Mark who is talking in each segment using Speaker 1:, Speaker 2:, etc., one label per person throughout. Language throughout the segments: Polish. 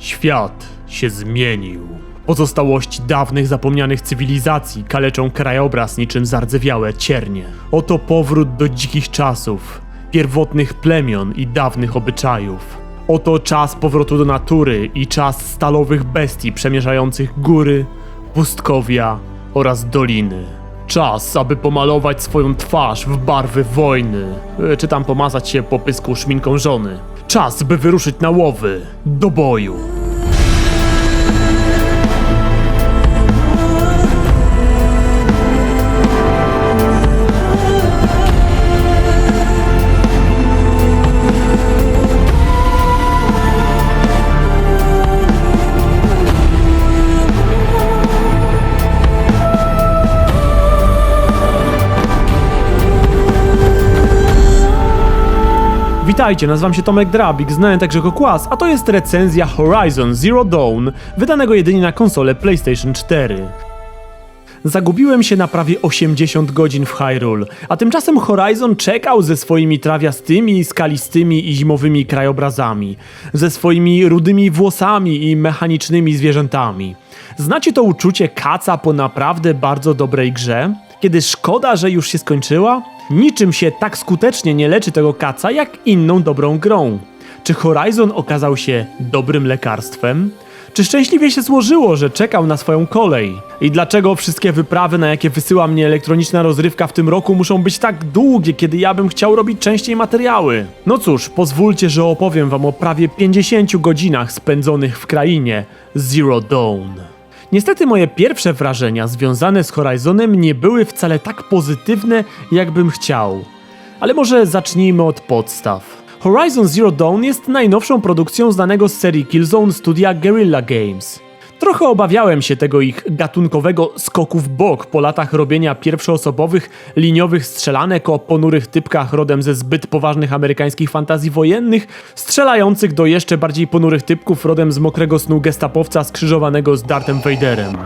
Speaker 1: Świat się zmienił. Pozostałości dawnych zapomnianych cywilizacji kaleczą krajobraz niczym zardzewiałe ciernie. Oto powrót do dzikich czasów, pierwotnych plemion i dawnych obyczajów. Oto czas powrotu do natury i czas stalowych bestii przemierzających góry, pustkowia oraz doliny. Czas, aby pomalować swoją twarz w barwy wojny, e, czy tam pomazać się po pysku szminką żony. Czas, by wyruszyć na łowy, do boju. Witajcie, nazywam się Tomek Drabik, znany także jako Kłas, a to jest recenzja Horizon Zero Dawn, wydanego jedynie na konsolę PlayStation 4. Zagubiłem się na prawie 80 godzin w Hyrule, a tymczasem Horizon czekał ze swoimi trawiastymi, skalistymi i zimowymi krajobrazami, ze swoimi rudymi włosami i mechanicznymi zwierzętami. Znacie to uczucie kaca po naprawdę bardzo dobrej grze? Kiedy szkoda, że już się skończyła? Niczym się tak skutecznie nie leczy tego kaca jak inną dobrą grą. Czy Horizon okazał się dobrym lekarstwem? Czy szczęśliwie się złożyło, że czekał na swoją kolej? I dlaczego wszystkie wyprawy, na jakie wysyła mnie elektroniczna rozrywka w tym roku, muszą być tak długie, kiedy ja bym chciał robić częściej materiały? No cóż, pozwólcie, że opowiem wam o prawie 50 godzinach spędzonych w krainie Zero Dawn. Niestety moje pierwsze wrażenia związane z Horizonem nie były wcale tak pozytywne, jakbym chciał. Ale może zacznijmy od podstaw. Horizon Zero Dawn jest najnowszą produkcją znanego z serii Killzone studia Guerrilla Games. Trochę obawiałem się tego ich gatunkowego skoku w bok po latach robienia pierwszoosobowych, liniowych strzelanek o ponurych typkach rodem ze zbyt poważnych amerykańskich fantazji wojennych, strzelających do jeszcze bardziej ponurych typków rodem z mokrego snu gestapowca skrzyżowanego z Darthem Vaderem.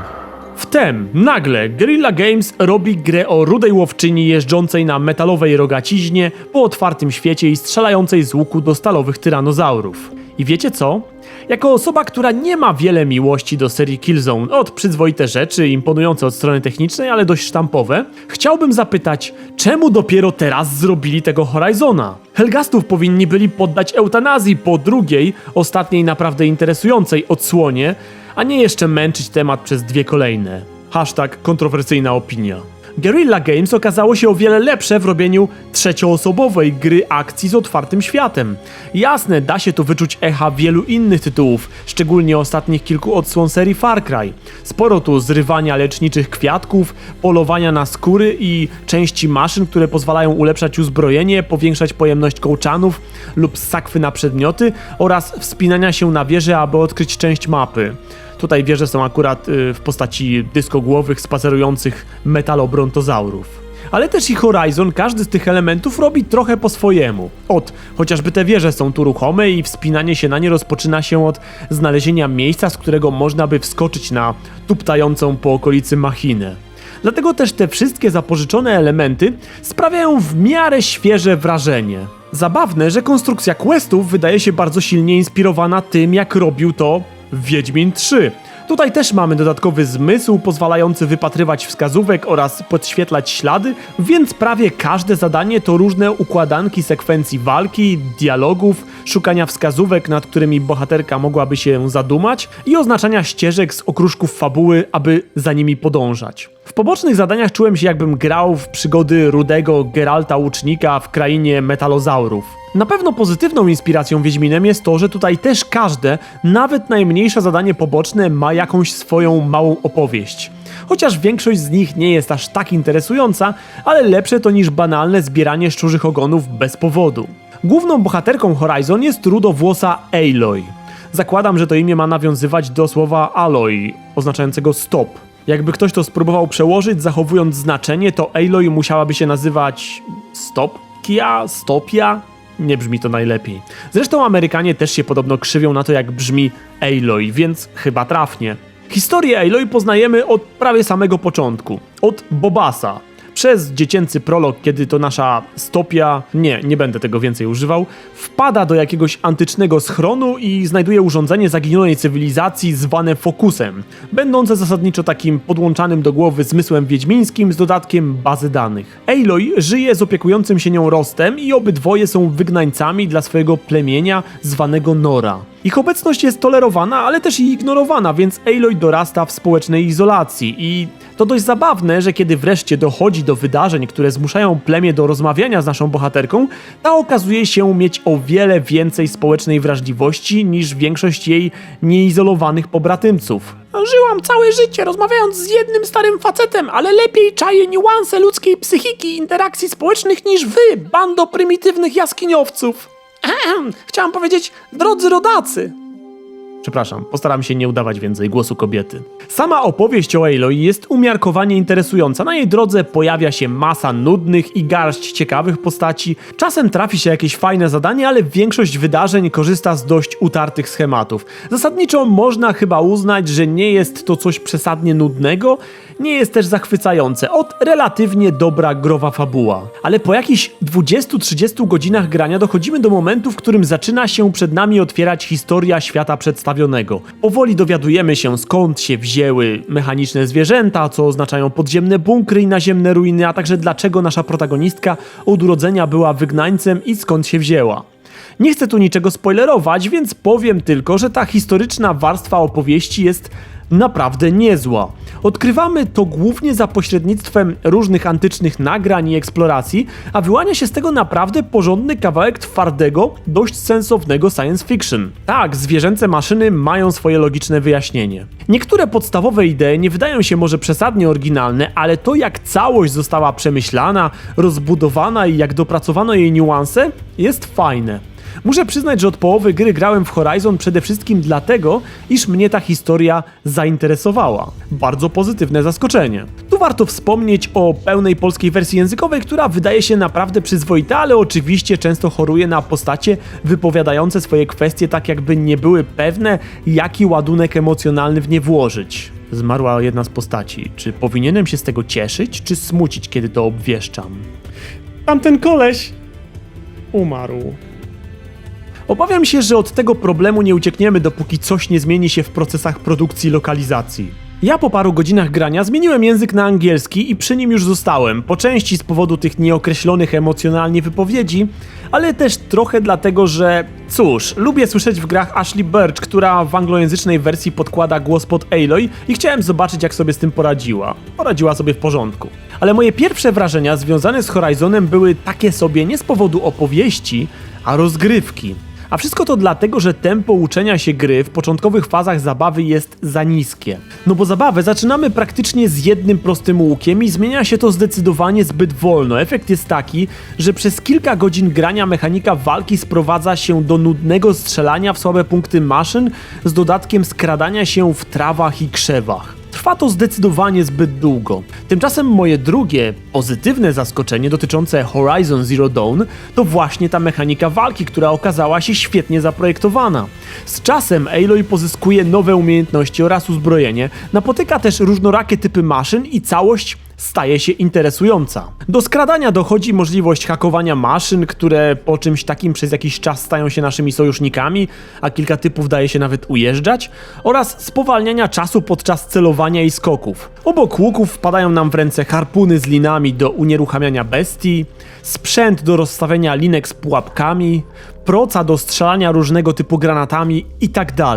Speaker 1: Wtem, nagle, Guerrilla Games robi grę o rudej łowczyni jeżdżącej na metalowej rogaciźnie po otwartym świecie i strzelającej z łuku do stalowych tyranozaurów. I wiecie co? Jako osoba, która nie ma wiele miłości do serii Killzone, od przyzwoite rzeczy, imponujące od strony technicznej, ale dość sztampowe, chciałbym zapytać, czemu dopiero teraz zrobili tego Horizona? Helgastów powinni byli poddać eutanazji po drugiej, ostatniej naprawdę interesującej odsłonie, a nie jeszcze męczyć temat przez dwie kolejne. Hashtag kontrowersyjna opinia. Guerrilla Games okazało się o wiele lepsze w robieniu trzecioosobowej gry akcji z otwartym światem. Jasne, da się tu wyczuć echa wielu innych tytułów, szczególnie ostatnich kilku odsłon serii Far Cry. Sporo tu zrywania leczniczych kwiatków, polowania na skóry i części maszyn, które pozwalają ulepszać uzbrojenie, powiększać pojemność kołczanów lub sakwy na przedmioty oraz wspinania się na wieże, aby odkryć część mapy. Tutaj wieże są akurat y, w postaci dyskogłowych, spacerujących metalobrontozaurów. Ale też i Horizon każdy z tych elementów robi trochę po swojemu. Od chociażby te wieże są tu ruchome i wspinanie się na nie rozpoczyna się od znalezienia miejsca, z którego można by wskoczyć na tuptającą po okolicy machinę. Dlatego też te wszystkie zapożyczone elementy sprawiają w miarę świeże wrażenie. Zabawne, że konstrukcja questów wydaje się bardzo silnie inspirowana tym, jak robił to Wiedźmin 3. Tutaj też mamy dodatkowy zmysł pozwalający wypatrywać wskazówek oraz podświetlać ślady, więc prawie każde zadanie to różne układanki sekwencji walki, dialogów, szukania wskazówek, nad którymi bohaterka mogłaby się zadumać i oznaczania ścieżek z okruszków fabuły, aby za nimi podążać. W pobocznych zadaniach czułem się jakbym grał w przygody rudego Geralta Łucznika w krainie metalozaurów. Na pewno pozytywną inspiracją Wiedźminem jest to, że tutaj też każde, nawet najmniejsze zadanie poboczne ma jakąś swoją małą opowieść. Chociaż większość z nich nie jest aż tak interesująca, ale lepsze to niż banalne zbieranie szczurzych ogonów bez powodu. Główną bohaterką Horizon jest rudowłosa Aloy. Zakładam, że to imię ma nawiązywać do słowa alloy, oznaczającego stop. Jakby ktoś to spróbował przełożyć, zachowując znaczenie, to Aloy musiałaby się nazywać Stopkia, Stopia? Nie brzmi to najlepiej. Zresztą Amerykanie też się podobno krzywią na to, jak brzmi Aloy, więc chyba trafnie. Historię Aloy poznajemy od prawie samego początku. Od Bobasa, przez dziecięcy prolog, kiedy to nasza stopia, nie, nie będę tego więcej używał, wpada do jakiegoś antycznego schronu i znajduje urządzenie zaginionej cywilizacji zwane Fokusem, będące zasadniczo takim podłączanym do głowy zmysłem wiedźmińskim z dodatkiem bazy danych. Aloy żyje z opiekującym się nią Rostem i obydwoje są wygnańcami dla swojego plemienia zwanego Nora. Ich obecność jest tolerowana, ale też i ignorowana, więc Aloy dorasta w społecznej izolacji i to dość zabawne, że kiedy wreszcie dochodzi do wydarzeń, które zmuszają plemię do rozmawiania z naszą bohaterką, ta okazuje się mieć o wiele więcej społecznej wrażliwości niż większość jej nieizolowanych pobratymców. Żyłam całe życie rozmawiając z jednym starym facetem, ale lepiej czaję niuanse ludzkiej psychiki i interakcji społecznych niż wy, bando prymitywnych jaskiniowców. Chciałam powiedzieć, drodzy rodacy. Przepraszam, postaram się nie udawać więcej głosu kobiety. Sama opowieść o Aloy jest umiarkowanie interesująca. Na jej drodze pojawia się masa nudnych i garść ciekawych postaci. Czasem trafi się jakieś fajne zadanie, ale większość wydarzeń korzysta z dość utartych schematów. Zasadniczo można chyba uznać, że nie jest to coś przesadnie nudnego, nie jest też zachwycające. Od relatywnie dobra growa fabuła. Ale po jakichś 20-30 godzinach grania dochodzimy do momentu, w którym zaczyna się przed nami otwierać historia świata przedstawionego. Powoli dowiadujemy się skąd się wzięły mechaniczne zwierzęta, co oznaczają podziemne bunkry i naziemne ruiny, a także dlaczego nasza protagonistka od urodzenia była wygnańcem i skąd się wzięła. Nie chcę tu niczego spoilerować, więc powiem tylko, że ta historyczna warstwa opowieści jest naprawdę niezła. Odkrywamy to głównie za pośrednictwem różnych antycznych nagrań i eksploracji, a wyłania się z tego naprawdę porządny kawałek twardego, dość sensownego science fiction. Tak, zwierzęce maszyny mają swoje logiczne wyjaśnienie. Niektóre podstawowe idee nie wydają się może przesadnie oryginalne, ale to jak całość została przemyślana, rozbudowana i jak dopracowano jej niuanse, jest fajne. Muszę przyznać, że od połowy gry grałem w Horizon przede wszystkim dlatego, iż mnie ta historia zainteresowała. Bardzo pozytywne zaskoczenie. Tu warto wspomnieć o pełnej polskiej wersji językowej, która wydaje się naprawdę przyzwoita, ale oczywiście często choruje na postacie wypowiadające swoje kwestie tak jakby nie były pewne, jaki ładunek emocjonalny w nie włożyć. Zmarła jedna z postaci. Czy powinienem się z tego cieszyć, czy smucić, kiedy to obwieszczam? Tamten koleś umarł. Obawiam się, że od tego problemu nie uciekniemy, dopóki coś nie zmieni się w procesach produkcji lokalizacji. Ja po paru godzinach grania zmieniłem język na angielski i przy nim już zostałem, po części z powodu tych nieokreślonych emocjonalnie wypowiedzi, ale też trochę dlatego, że cóż, lubię słyszeć w grach Ashley Birch, która w anglojęzycznej wersji podkłada głos pod Aloy i chciałem zobaczyć jak sobie z tym poradziła. Poradziła sobie w porządku. Ale moje pierwsze wrażenia związane z Horizonem były takie sobie nie z powodu opowieści, a rozgrywki. A wszystko to dlatego, że tempo uczenia się gry w początkowych fazach zabawy jest za niskie. No bo zabawę zaczynamy praktycznie z jednym prostym łukiem i zmienia się to zdecydowanie zbyt wolno. Efekt jest taki, że przez kilka godzin grania mechanika walki sprowadza się do nudnego strzelania w słabe punkty maszyn z dodatkiem skradania się w trawach i krzewach. Trwa to zdecydowanie zbyt długo. Tymczasem moje drugie, pozytywne zaskoczenie dotyczące Horizon Zero Dawn to właśnie ta mechanika walki, która okazała się świetnie zaprojektowana. Z czasem Aloy pozyskuje nowe umiejętności oraz uzbrojenie, napotyka też różnorakie typy maszyn i całość staje się interesująca. Do skradania dochodzi możliwość hakowania maszyn, które po czymś takim przez jakiś czas stają się naszymi sojusznikami, a kilka typów daje się nawet ujeżdżać, oraz spowalniania czasu podczas celowania i skoków. Obok łuków wpadają nam w ręce harpuny z linami do unieruchamiania bestii, sprzęt do rozstawiania linek z pułapkami, proca do strzelania różnego typu granatami itd.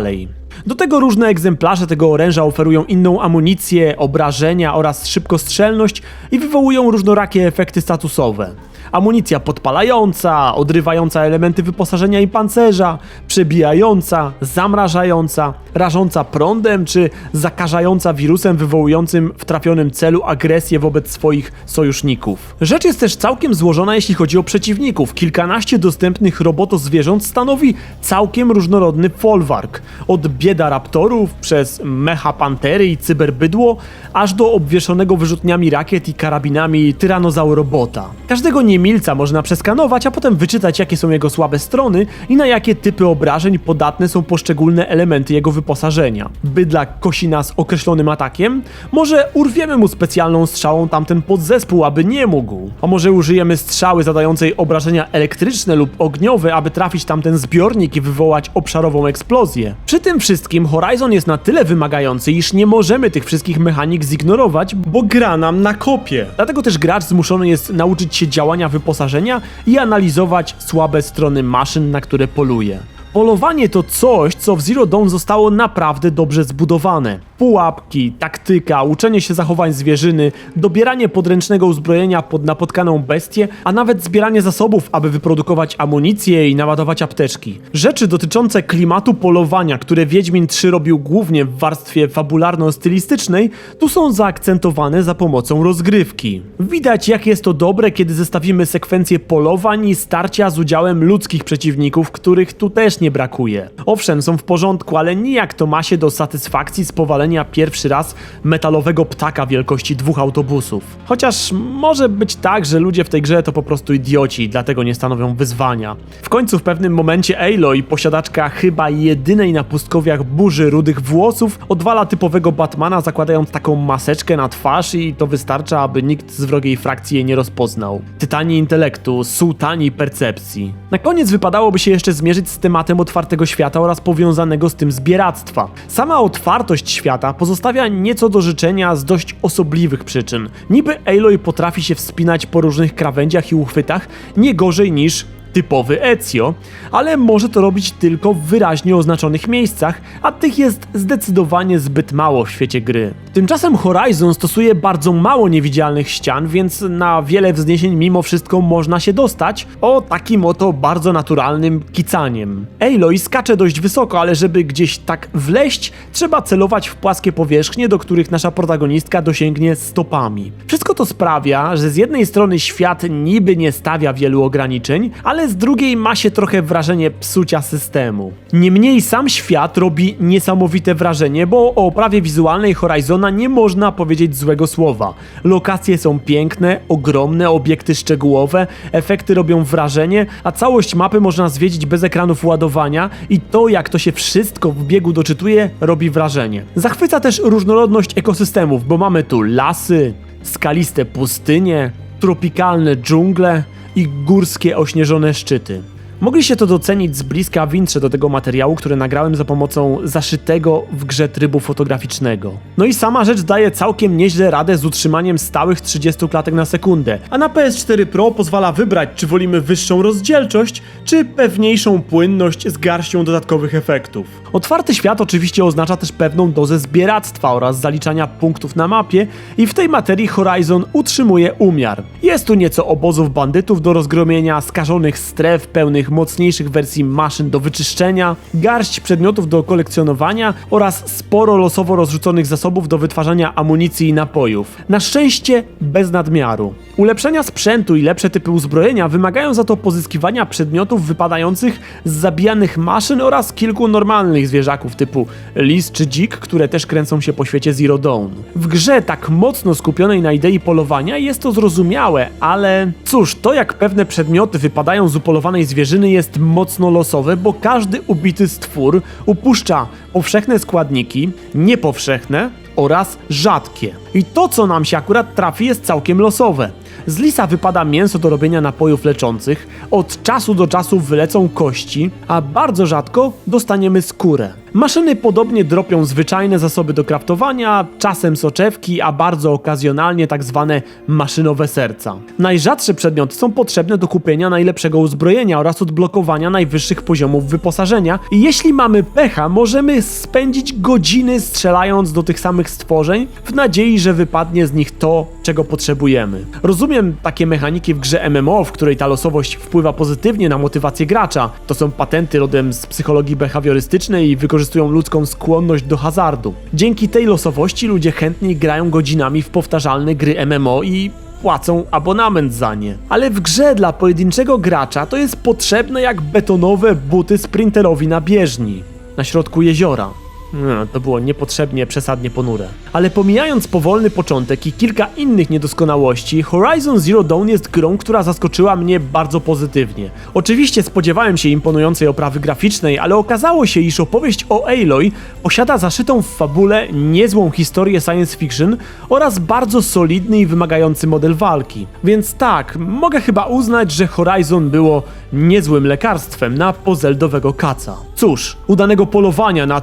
Speaker 1: Do tego różne egzemplarze tego oręża oferują inną amunicję, obrażenia oraz szybkostrzelność i wywołują różnorakie efekty statusowe. Amunicja podpalająca, odrywająca elementy wyposażenia i pancerza, przebijająca, zamrażająca, rażąca prądem czy zakażająca wirusem wywołującym w trafionym celu agresję wobec swoich sojuszników. Rzecz jest też całkiem złożona jeśli chodzi o przeciwników. Kilkanaście dostępnych robotozwierząt stanowi całkiem różnorodny folwark. Od bieda raptorów przez mecha pantery i cyberbydło, aż do obwieszonego wyrzutniami rakiet i karabinami tyranozaurobota. Każdego nie niemilca można przeskanować, a potem wyczytać jakie są jego słabe strony i na jakie typy obrażeń podatne są poszczególne elementy jego wyposażenia. Bydlak kosi nas określonym atakiem? Może urwiemy mu specjalną strzałą tamten podzespół, aby nie mógł? A może użyjemy strzały zadającej obrażenia elektryczne lub ogniowe, aby trafić tamten zbiornik i wywołać obszarową eksplozję? Przy tym wszystkim Horizon jest na tyle wymagający, iż nie możemy tych wszystkich mechanik zignorować, bo gra nam na kopie. Dlatego też gracz zmuszony jest nauczyć się działania wyposażenia i analizować słabe strony maszyn, na które poluje. Polowanie to coś, co w Zero Dawn zostało naprawdę dobrze zbudowane. Pułapki, taktyka, uczenie się zachowań zwierzyny, dobieranie podręcznego uzbrojenia pod napotkaną bestię, a nawet zbieranie zasobów, aby wyprodukować amunicję i naładować apteczki. Rzeczy dotyczące klimatu polowania, które Wiedźmin 3 robił głównie w warstwie fabularno-stylistycznej, tu są zaakcentowane za pomocą rozgrywki. Widać jak jest to dobre, kiedy zestawimy sekwencje polowań i starcia z udziałem ludzkich przeciwników, których tu też nie brakuje. Owszem, są w porządku, ale nijak to ma się do satysfakcji z powalenia pierwszy raz metalowego ptaka wielkości dwóch autobusów. Chociaż może być tak, że ludzie w tej grze to po prostu idioci dlatego nie stanowią wyzwania. W końcu w pewnym momencie Aloy, posiadaczka chyba jedynej na pustkowiach burzy rudych włosów, odwala typowego Batmana zakładając taką maseczkę na twarz i to wystarcza, aby nikt z wrogiej frakcji jej nie rozpoznał. Tytani intelektu, sułtani percepcji. Na koniec wypadałoby się jeszcze zmierzyć z tematem otwartego świata oraz powiązanego z tym zbieractwa. Sama otwartość świata pozostawia nieco do życzenia z dość osobliwych przyczyn. Niby Aloy potrafi się wspinać po różnych krawędziach i uchwytach nie gorzej niż typowy Ezio, ale może to robić tylko w wyraźnie oznaczonych miejscach, a tych jest zdecydowanie zbyt mało w świecie gry. Tymczasem Horizon stosuje bardzo mało niewidzialnych ścian, więc na wiele wzniesień mimo wszystko można się dostać o takim oto bardzo naturalnym kicaniem. Aloy skacze dość wysoko, ale żeby gdzieś tak wleść, trzeba celować w płaskie powierzchnie, do których nasza protagonistka dosięgnie stopami. Wszystko to sprawia, że z jednej strony świat niby nie stawia wielu ograniczeń, ale z drugiej ma się trochę wrażenie psucia systemu. Niemniej sam świat robi niesamowite wrażenie, bo o oprawie wizualnej Horizona nie można powiedzieć złego słowa. Lokacje są piękne, ogromne, obiekty szczegółowe, efekty robią wrażenie, a całość mapy można zwiedzić bez ekranów ładowania i to jak to się wszystko w biegu doczytuje robi wrażenie. Zachwyca też różnorodność ekosystemów, bo mamy tu lasy, skaliste pustynie, tropikalne dżungle i górskie ośnieżone szczyty. Mogliście to docenić z bliska w intrze do tego materiału, który nagrałem za pomocą zaszytego w grze trybu fotograficznego. No i sama rzecz daje całkiem nieźle radę z utrzymaniem stałych 30 klatek na sekundę, a na PS4 Pro pozwala wybrać, czy wolimy wyższą rozdzielczość, czy pewniejszą płynność z garścią dodatkowych efektów. Otwarty świat oczywiście oznacza też pewną dozę zbieractwa oraz zaliczania punktów na mapie i w tej materii Horizon utrzymuje umiar. Jest tu nieco obozów bandytów do rozgromienia, skażonych stref pełnych mocniejszych wersji maszyn do wyczyszczenia, garść przedmiotów do kolekcjonowania oraz sporo losowo rozrzuconych zasobów do wytwarzania amunicji i napojów. Na szczęście bez nadmiaru. Ulepszenia sprzętu i lepsze typy uzbrojenia wymagają za to pozyskiwania przedmiotów wypadających z zabijanych maszyn oraz kilku normalnych zwierzaków typu lis czy dzik, które też kręcą się po świecie Zero Dawn. W grze tak mocno skupionej na idei polowania jest to zrozumiałe, ale cóż, to jak pewne przedmioty wypadają z upolowanej zwierzyny jest mocno losowe, bo każdy ubity stwór upuszcza powszechne składniki, niepowszechne oraz rzadkie. I to, co nam się akurat trafi, jest całkiem losowe. Z lisa wypada mięso do robienia napojów leczących, od czasu do czasu wylecą kości, a bardzo rzadko dostaniemy skórę. Maszyny podobnie dropią zwyczajne zasoby do kraftowania, czasem soczewki, a bardzo okazjonalnie tak zwane maszynowe serca. Najrzadsze przedmioty są potrzebne do kupienia najlepszego uzbrojenia oraz odblokowania najwyższych poziomów wyposażenia i jeśli mamy pecha, możemy spędzić godziny strzelając do tych samych stworzeń w nadziei, że wypadnie z nich to, czego potrzebujemy. Rozumiem takie mechaniki w grze MMO, w której ta losowość wpływa pozytywnie na motywację gracza. To są patenty rodem z psychologii behawiorystycznej i wykorzystują ludzką skłonność do hazardu. Dzięki tej losowości ludzie chętniej grają godzinami w powtarzalne gry MMO i płacą abonament za nie. Ale w grze dla pojedynczego gracza to jest potrzebne jak betonowe buty sprinterowi na bieżni, na środku jeziora. No, to było niepotrzebnie, przesadnie ponure. Ale pomijając powolny początek i kilka innych niedoskonałości, Horizon Zero Dawn jest grą, która zaskoczyła mnie bardzo pozytywnie. Oczywiście spodziewałem się imponującej oprawy graficznej, ale okazało się, iż opowieść o Aloy posiada zaszytą w fabule niezłą historię science fiction oraz bardzo solidny i wymagający model walki. Więc tak, mogę chyba uznać, że Horizon było niezłym lekarstwem na pozeldowego kaca. Cóż, udanego polowania na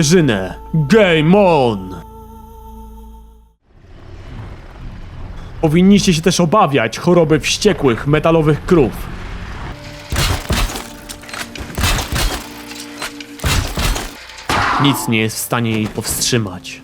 Speaker 1: cyberzwierzynę. Game on! Powinniście się też obawiać choroby wściekłych, metalowych krów. Nic nie jest w stanie jej powstrzymać.